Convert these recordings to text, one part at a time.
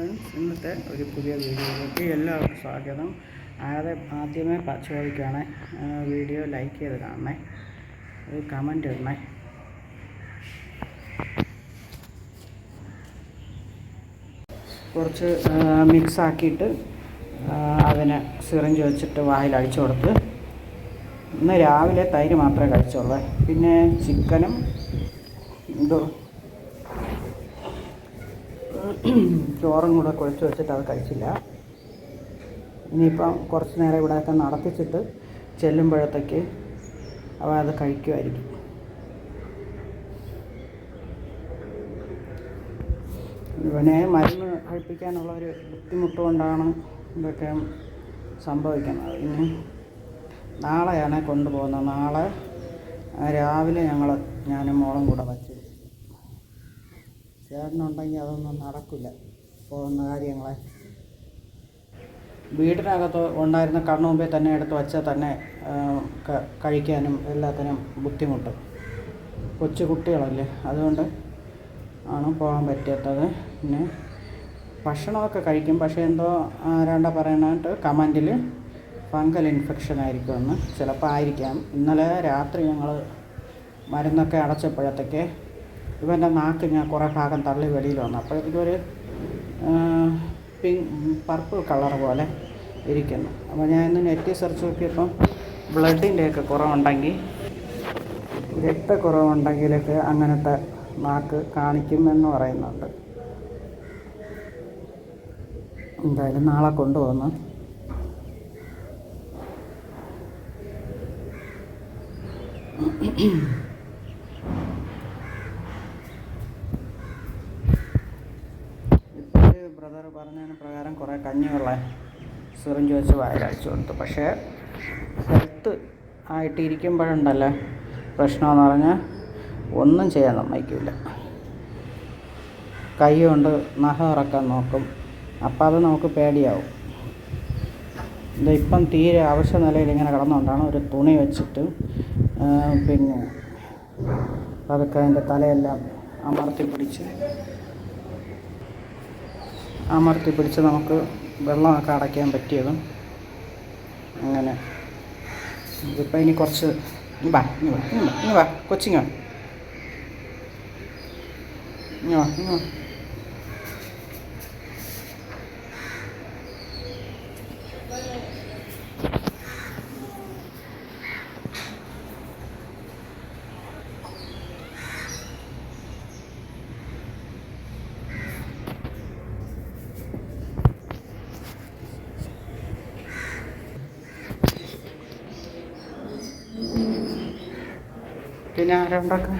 Friends ഇന്നത്തെ ഒരു പുതിയ വീഡിയോയിലേക്ക് എല്ലാവർക്കും സ്വാഗതം. ആരെ ആദ്യമേ ചോദിക്കുകയാണേ വീഡിയോ ലൈക്ക് ചെയ്ത് കാണണേ ഒരു കമന്റ് ഇടണേ. കുറച്ച് മിക്സ് ആക്കിയിട്ട് അതിനെ സിറിഞ്ച് വെച്ചിട്ട് വായിൽ അടിച്ചു കൊടുത്ത് ഇന്ന് രാവിലെ തൈര് മാത്രമേ കഴിച്ചുള്ളൂ. പിന്നെ ചിക്കനും എന്തോ ചോറും കൂടെ കുഴച്ച് വെച്ചിട്ട് അത് കഴിച്ചില്ല. ഇനിയിപ്പം കുറച്ച് നേരം ഇവിടെയൊക്കെ നടത്തിച്ചിട്ട് ചെല്ലുമ്പോഴത്തേക്ക് അവ അത് കഴിക്കുമായിരിക്കും. ഇവനെ മരുന്ന് കഴിപ്പിക്കാനുള്ള ഒരു ബുദ്ധിമുട്ട് കൊണ്ടാണ് ഇതൊക്കെ സംഭവിക്കുന്നത്. ഇനി നാളെയാണ് കൊണ്ടുപോകുന്നത്. നാളെ രാവിലെ ഞങ്ങൾ ഞാനും മോളും കൂടെ വച്ച് ചേട്ടനുണ്ടെങ്കിൽ അതൊന്നും നടക്കില്ല. പോകുന്ന കാര്യങ്ങളെ. വീടിനകത്ത് ഉണ്ടായിരുന്ന കണ്ണു മുമ്പേ തന്നെ എടുത്ത് വച്ചാൽ തന്നെ കഴിക്കാനും എല്ലാത്തിനും ബുദ്ധിമുട്ട്. കൊച്ചു കുട്ടികളല്ലേ അതുകൊണ്ട് ആണ് പോകാൻ പറ്റാത്തത്. പിന്നെ ഭക്ഷണമൊക്കെ കഴിക്കും. പക്ഷേ എന്തോ ആരാണ്ട പറയണായിട്ട് കമന്റിൽ ഫംഗൽ ഇൻഫെക്ഷൻ ആയിരിക്കുമെന്ന്. ചിലപ്പോൾ ആയിരിക്കാം. ഇന്നലെ രാത്രി ഞങ്ങൾ മരുന്നൊക്കെ അടച്ചപ്പോഴത്തേക്ക് ഇവന്റെ നാക്ക് ഞാൻ കുറേ ഭാഗം തള്ളി വെളിയിൽ വന്നു. അപ്പോൾ ഇതൊരു പിങ്ക് പർപ്പിൾ കളർ പോലെ ഇരിക്കുന്നു. അപ്പോൾ ഞാൻ ഇന്ന് നെറ്റ് സെർച്ച് നോക്കിയപ്പം ബ്ലഡിന്റെയൊക്കെ കുറവുണ്ടെങ്കിൽ രക്തക്കുറവുണ്ടെങ്കിലൊക്കെ അങ്ങനത്തെ നാക്ക് കാണിക്കുമെന്ന് പറയുന്നുണ്ട്. എന്തായാലും നാളെ കൊണ്ടുവന്ന് ഇപ്പോൾ ബ്രദർ പറഞ്ഞതിന് പ്രകാരം കുറേ കഞ്ഞിവെള്ളം സിറിഞ്ച് വെച്ച് വായിലടിച്ചു കൊടുത്തു പക്ഷേ ഹെൽത്ത് ആയിട്ട് ഇരിക്കുമ്പോഴുണ്ടല്ലോ പ്രശ്നമെന്ന് പറഞ്ഞാൽ ഒന്നും ചെയ്യാൻ സമ്മതിക്കില്ല കൈ കൊണ്ട് നഖം ഇറക്കാൻ നോക്കും. അപ്പം അത് നമുക്ക് പേടിയാവും. ഇതിപ്പം തീരെ ആവശ്യ നിലയിൽ ഇങ്ങനെ കിടന്നുകൊണ്ടാണ് ഒരു തുണി വെച്ചിട്ട് പിന്നെ അതൊക്കെ അതിന്റെ തലയെല്ലാം അമർത്തി പിടിച്ച് അമർത്തി പിടിച്ച് നമുക്ക് വെള്ളമൊക്കെ അടയ്ക്കാൻ പറ്റിയതും അങ്ങനെ. ഇതിപ്പോൾ ഇനി കുറച്ച് വാ ഇനി വാ ഇനി വാ വാ കൊച്ചിങ്ങ ഇങ്ങ് വാ ഇനി വാ. പിന്നെ ആരോണ്ടൊക്കെ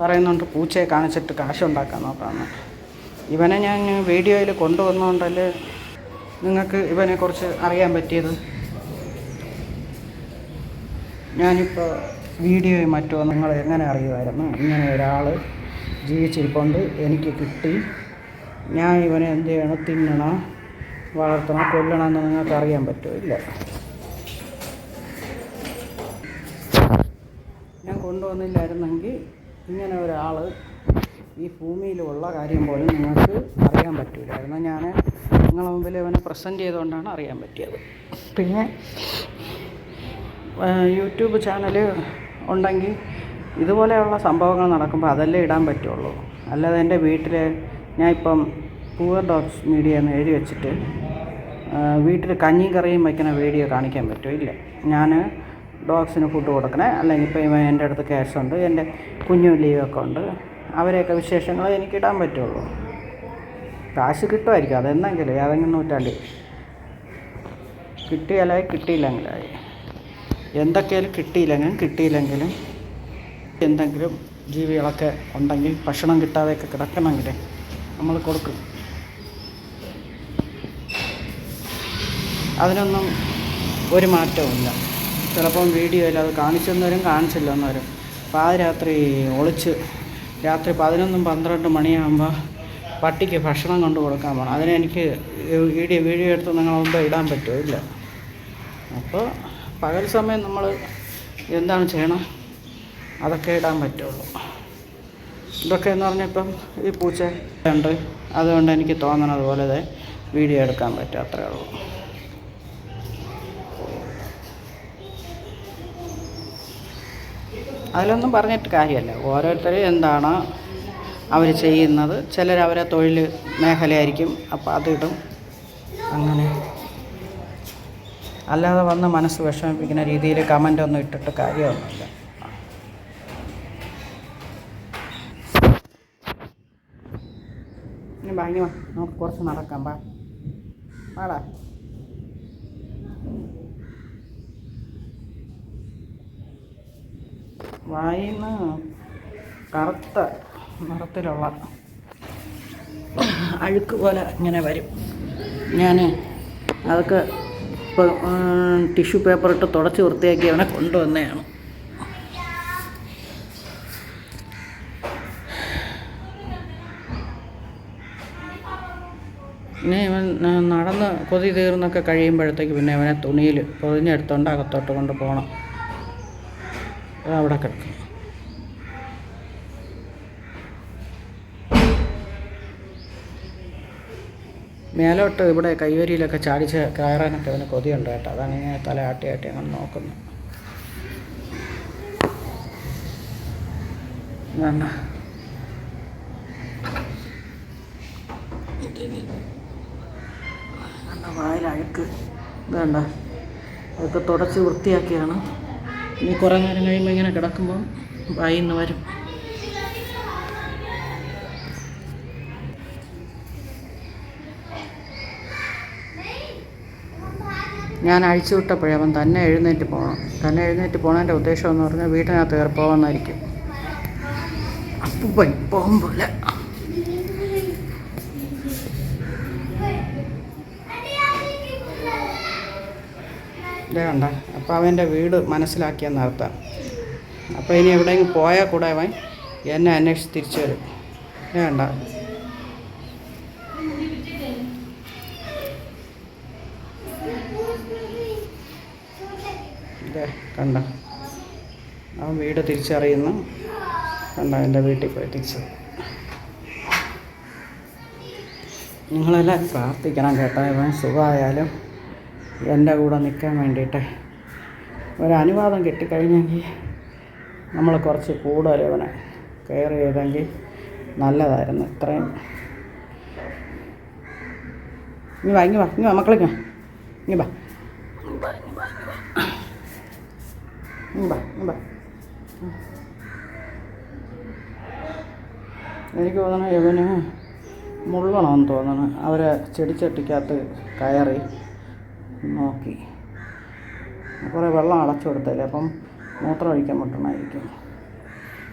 പറയുന്നുണ്ട് പൂച്ചയെ കാണിച്ചിട്ട് കാശുണ്ടാക്കാൻ നോക്കാമെന്ന് ഇവനെ ഞാൻ വീഡിയോയിൽ കൊണ്ടുവന്നുകൊണ്ടല്ലേ നിങ്ങൾക്ക് ഇവനെക്കുറിച്ച് അറിയാൻ പറ്റിയത്? ഞാനിപ്പോൾ വീഡിയോയും മറ്റോ നിങ്ങൾ എങ്ങനെ അറിയുമായിരുന്നു? ഇങ്ങനെ ഒരാൾ ജീവിച്ചിരിപ്പുണ്ട് എനിക്ക് കിട്ടി. ഞാൻ ഇവനെ എന്ത് ചെയ്യണം? തിന്നണം? വളർത്തണം? കൊല്ലണം എന്ന് നിങ്ങൾക്ക് അറിയാൻ പറ്റുമോ? ഇല്ല. കൊണ്ടുവന്നില്ലായിരുന്നെങ്കിൽ ഇങ്ങനെ ഒരാൾ ഈ ഭൂമിയിലുള്ള കാര്യം പോലും നിങ്ങൾക്ക് അറിയാൻ പറ്റില്ലായിരുന്നു ഞാൻ നിങ്ങളെ മുമ്പിൽ അവനെ പ്രസന്റ് ചെയ്തുകൊണ്ടാണ് അറിയാൻ പറ്റിയത്. പിന്നെ യൂട്യൂബ് ചാനൽ ഉണ്ടെങ്കിൽ ഇതുപോലെയുള്ള സംഭവങ്ങൾ നടക്കുമ്പോൾ അതല്ലേ ഇടാൻ പറ്റുള്ളൂ. അല്ലാതെ എന്റെ വീട്ടിൽ ഞാൻ ഇപ്പം പൂവർ ഡോക്സ് മീഡിയ എന്ന് എഴുതി വെച്ചിട്ട് വീട്ടിൽ കഞ്ഞിയും കറിയും വയ്ക്കുന്ന വീഡിയോ കാണിക്കാൻ പറ്റുമോ ഇല്ല. ഞാൻ ഡോഗ്സിന് ഫുഡ് കൊടുക്കണേ. അല്ലെങ്കിൽ ഇപ്പോൾ എന്റെ അടുത്ത് ക്യാഷ് ഉണ്ട് എന്റെ കുഞ്ഞു ലീവൊക്കെ ഉണ്ട്. അവരെയൊക്കെ വിശേഷങ്ങൾ എനിക്ക് ഇടാൻ പറ്റുള്ളൂ. കാശ് കിട്ടുമായിരിക്കും. അതെന്നെങ്കിലും ഏതെങ്കിലും നൂറ്റാണ്ടിൽ. കിട്ടിയാലായി കിട്ടിയില്ലെങ്കിലായി. എന്തൊക്കെയാലും കിട്ടിയില്ലെങ്കിലും കിട്ടിയില്ലെങ്കിലും എന്തെങ്കിലും ജീവികളൊക്കെ ഉണ്ടെങ്കിൽ ഭക്ഷണം കിട്ടാതെയൊക്കെ കിടക്കണമെങ്കിൽ നമ്മൾ കൊടുക്കും. അതിനൊന്നും ഒരു മാറ്റവുമില്ല. ചിലപ്പം വീഡിയോയിൽ അത് കാണിച്ചെന്നവരും കാണിച്ചില്ലെന്ന് വരും രാത്രി ഒളിച്ച് രാത്രി പതിനൊന്നും പന്ത്രണ്ട് മണിയാകുമ്പോൾ പട്ടിക്ക് ഭക്ഷണം കൊണ്ട് കൊടുക്കാൻ പോകണം അതിനെനിക്ക് വീഡിയോ വീഡിയോ എടുത്ത് നിങ്ങളെ മുമ്പ് ഇടാൻ പറ്റുമോ? ഇല്ല. അപ്പോൾ പകൽ സമയം നമ്മൾ എന്താണ് ചെയ്യണം? അതൊക്കെ ഇടാൻ പറ്റുള്ളൂ. ഇതൊക്കെ എന്ന് പറഞ്ഞാൽ ഇപ്പം ഈ പൂച്ച ഉണ്ട് അതുകൊണ്ട് എനിക്ക് തോന്നണത് പോലെ വീഡിയോ എടുക്കാൻ പറ്റും അത്രയേ ഉള്ളൂ. അതിലൊന്നും പറഞ്ഞിട്ട് കാര്യമല്ല. ഓരോരുത്തർ എന്താണ് അവർ ചെയ്യുന്നത്. ചിലർ അവരെ തൊഴിൽ മേഖലയായിരിക്കും അപ്പോൾ അതിടും. അങ്ങനെ. അല്ലാതെ വന്ന് മനസ്സ് വിഷമിപ്പിക്കുന്ന രീതിയിൽ കമന്റ് ഒന്നും ഇട്ടിട്ട് കാര്യമൊന്നുമില്ല. ഇനി വാ നമുക്ക് കുറച്ച് നടക്കാം. വാടാ വായിന്ന് കറുത്ത നിറത്തിലുള്ള അഴുക്ക് പോലെ ഇങ്ങനെ വരും. ഞാൻ അതൊക്കെ ഇപ്പോൾ ടിഷ്യൂ പേപ്പർ ഇട്ട് തുടച്ച് വൃത്തിയാക്കി അവനെ കൊണ്ടുവന്നതാണ്. പിന്നെ ഇവൻ നടന്ന് കൊതി തീർന്നൊക്കെ കഴിയുമ്പോഴത്തേക്ക് പിന്നെ അവനെ തുണിയിൽ പൊതിഞ്ഞെടുത്തോണ്ട് അകത്തോട്ട് കൊണ്ട് പോകണം അവിടെ കിടക്കും. മേലോട്ട് ഇവിടെ കൈവരിയിലൊക്കെ ചാടിച്ച് കയറാനൊക്കെ അവന് കൊതിയുണ്ട് കേട്ടോ. അതാണ് ഇങ്ങനെ തല ആട്ടി ആട്ടി അങ്ങനെ വേണ്ട വായിലഴുക്ക്. വേണ്ട അതൊക്കെ തുടച്ച് വൃത്തിയാക്കിയാണ്. ഇനി കുറേ നേരം കഴിയുമ്പോൾ ഇങ്ങനെ കിടക്കുമ്പോൾ വായിന്ന് വരും. ഞാൻ അഴിച്ചു വിട്ടപ്പോഴേ അവൻ തന്നെ എഴുന്നേറ്റ് പോകണം തന്നെ എഴുന്നേറ്റ് പോകണതിന്റെ ഉദ്ദേശം എന്ന് പറഞ്ഞാൽ വീട്ടിനകത്ത് കയറി പോകാമെന്നായിരിക്കും അപ്പൂപ്പൻ പോകുമ്പോലെ കണ്ട. അപ്പോൾ അവന്റെ വീട് മനസ്സിലാക്കിയെന്ന് അർത്ഥം അപ്പോൾ ഇനി എവിടെയെങ്കിലും പോയാൽ കൂടെ അവൻ എന്നെ അന്വേഷിച്ച് തിരിച്ചു വരും. കണ്ട. കണ്ട. അവൻ വീട് തിരിച്ചറിയുന്നു. കണ്ട എന്റെ വീട്ടിൽ പോയി തിരിച്ചു. നിങ്ങളെല്ലാം പ്രാർത്ഥിക്കണം കേട്ടോ. ഇവൻ സുഖമായാലും എന്റെ കൂടെ നിൽക്കാൻ വേണ്ടിയിട്ട് ഒരനുവാദം കിട്ടിക്കഴിഞ്ഞെങ്കിൽ നമ്മൾ കുറച്ച് കൂടുതൽ ഇവനെ കെയർ ചെയ്തെങ്കിൽ നല്ലതായിരുന്നു ഇത്രയും. ഇനി വാ ഇങ്ങി വാ ഇനി വാ മക്കളെ ഇനി വാ. വാ. ഇങ്ങ് വാ, എനിക്ക് തോന്നണേ ഇവന് മുള്ളണമെന്ന് തോന്നണം അവരെ ചെടിച്ചട്ടിക്കകത്ത് കയറി നോക്കി. കുറേ വെള്ളം അടച്ചു കൊടുത്തല്ലേ അപ്പം മൂത്രം ഒഴിക്കാൻ മുട്ടണമായിരിക്കും.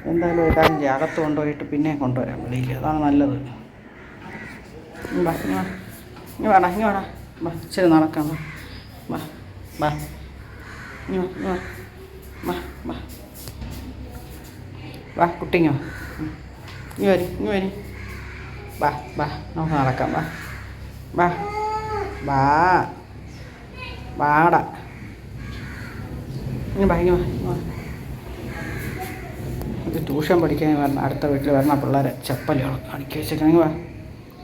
എന്തായാലും ഒരു കാര്യം ചെയ്യാം. അകത്ത് കൊണ്ടുപോയിട്ട് പിന്നെ കൊണ്ടുവരാം വെളിയിൽ. അതാണ് നല്ലത്. ഇങ്ങ് വാ ഇങ്ങ് വാ. ഇങ്ങ് വേടാ ഇങ്ങ് വേടാ. വാ ഇച്ചിരി നടക്കാം. വാ വാ ഇങ്ങ് വാ വാ. വാ കുട്ടിങ്ങ വാ വരി ഇനി വരി. വാ വാ. നമുക്ക് നടക്കാം. വാ വാ. വാ. വാടാ വാ ഇത് ട്യൂഷൻ പഠിക്കാൻ വരണം അടുത്ത വീട്ടിൽ വരണം പിള്ളേരെ. ചപ്പലുകൾ അടിക്കി വെച്ചേക്കണെങ്കിൽ വാ.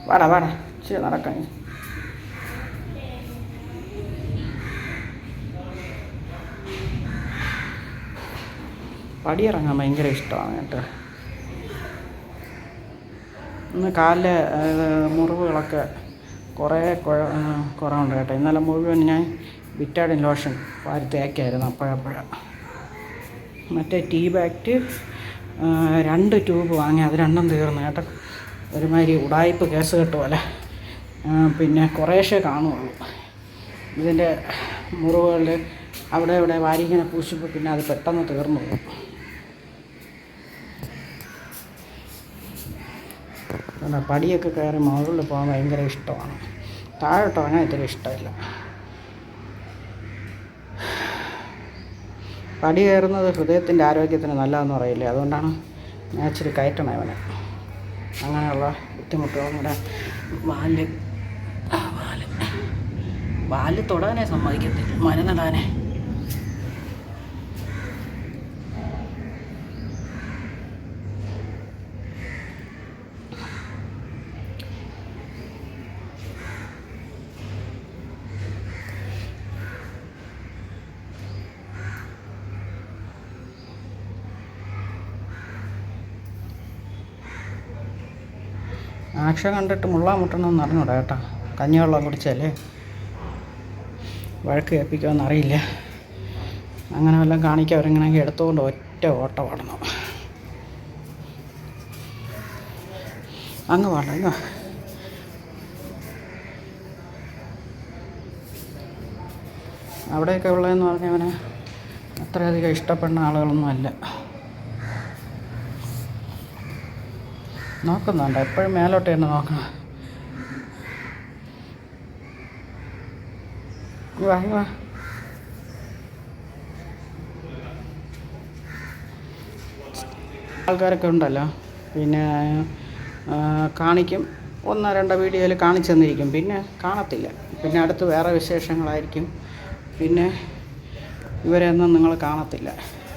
വാടാ വാടാ. ഇച്ചിരി നടക്കാൻ പടിയിറങ്ങാൻ ഭയങ്കര ഇഷ്ടമാണ് കേട്ടോ. ഇന്ന് കാലിലെ മുറിവുകളൊക്കെ കുറേ കുറവുണ്ട് കേട്ടോ. ഇന്നലെ മുഴുവൻ ഞാൻ വിറ്റാഡിൻ ലോഷൻ വാരി തേക്കായിരുന്നു അപ്പോഴപ്പോഴ. മറ്റേ ടീ ബാക്ട് രണ്ട് ട്യൂബ് വാങ്ങി അത് രണ്ടും തീർന്നു കേട്ടോ. ഒരുമാതിരി ഉടായ്പ് കേസ് കെട്ടുപോലെ പിന്നെ കുറേശ്ശെ കാണുള്ളൂ ഇതിന്റെ മുറിവുകളിൽ അവിടെ ഇവിടെ വാരി ഇങ്ങനെ പൂശിപ്പോൾ പിന്നെ അത് പെട്ടെന്ന് തീർന്നു പോകും. പടിയൊക്കെ കയറി മുകളിൽ പോകാൻ ഭയങ്കര ഇഷ്ടമാണ്. താഴോട്ട് ഇറങ്ങാൻ ഇത്ര ഇഷ്ടമില്ല. പടി കയറുന്നത് ഹൃദയത്തിന്റെ ആരോഗ്യത്തിന് നല്ലതെന്ന് പറയില്ലേ? അതുകൊണ്ടാണ് ഞാൻ ഇച്ചിരി കയറ്റണം അവനെ അങ്ങനെയുള്ള ബുദ്ധിമുട്ടുകളും കൂടെ വാൽ വാൽ. വാൽ തൊടാനേ സമ്മതിക്കത്തില്ല. മരുന്നിടാനേ ആക്ഷൻ കണ്ടിട്ട് മുള്ളാ മുട്ടണമെന്ന് അറിഞ്ഞൂടാ കേട്ടോ. കഞ്ഞിവെള്ളം കുടിച്ചല്ലേ വഴക്ക് കേൾപ്പിക്കുമെന്ന് അറിയില്ല. അങ്ങനെ വല്ലതും കാണിക്കാൻ അവരെങ്ങനെയെങ്കിൽ എടുത്തുകൊണ്ട് ഒറ്റ ഓട്ടം ഓടണം അങ്ങ് വാ. അവിടെയൊക്കെ ഉള്ളതെന്ന് പറഞ്ഞവനെ അത്രയധികം ഇഷ്ടപ്പെടുന്ന ആളുകളൊന്നും അല്ല. നോക്കുന്നുണ്ട്? എപ്പോഴും മേലോട്ട് തന്നെ നോക്കണം. ആൾക്കാരൊക്കെ ഉണ്ടല്ലോ. പിന്നെ കാണിക്കും. ഒന്നോ രണ്ടോ വീഡിയോയിൽ കാണിച്ചു തന്നിരിക്കും. പിന്നെ കാണത്തില്ല. പിന്നെ അടുത്ത് വേറെ വിശേഷങ്ങളായിരിക്കും. പിന്നെ ഇവരെയൊന്നും നിങ്ങൾ കാണത്തില്ല.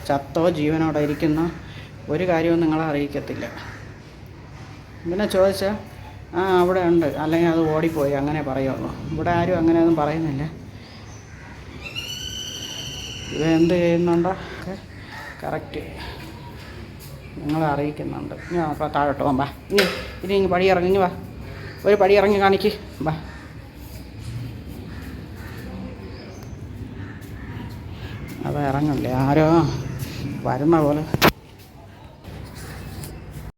ചത്തോ ജീവനോടെ ഇരിക്കുന്ന ഒരു കാര്യവും നിങ്ങളെ അറിയിക്കത്തില്ല. പിന്നെ ചോദിച്ചാൽ ആ അവിടെ ഉണ്ട്. അല്ലെങ്കിൽ അത് ഓടിപ്പോയി. അങ്ങനെ പറയുള്ളൂ ഇവിടെ ആരും അങ്ങനെ ഒന്നും പറയുന്നില്ല. ഇത് എന്ത് ചെയ്യുന്നുണ്ടോ? കറക്റ്റ്. നിങ്ങളെ അറിയിക്കുന്നുണ്ട്. ഞാൻ അപ്പോൾ താഴോട്ട് ബാ ഇനി ഇനി ഇങ്ങ് പടി ഇറങ്ങി വാ. ഒരു പടി ഇറങ്ങി കാണിക്ക്. വാ. അത് ഇറങ്ങല്ലേ? ആരോ വരുന്ന പോലെ.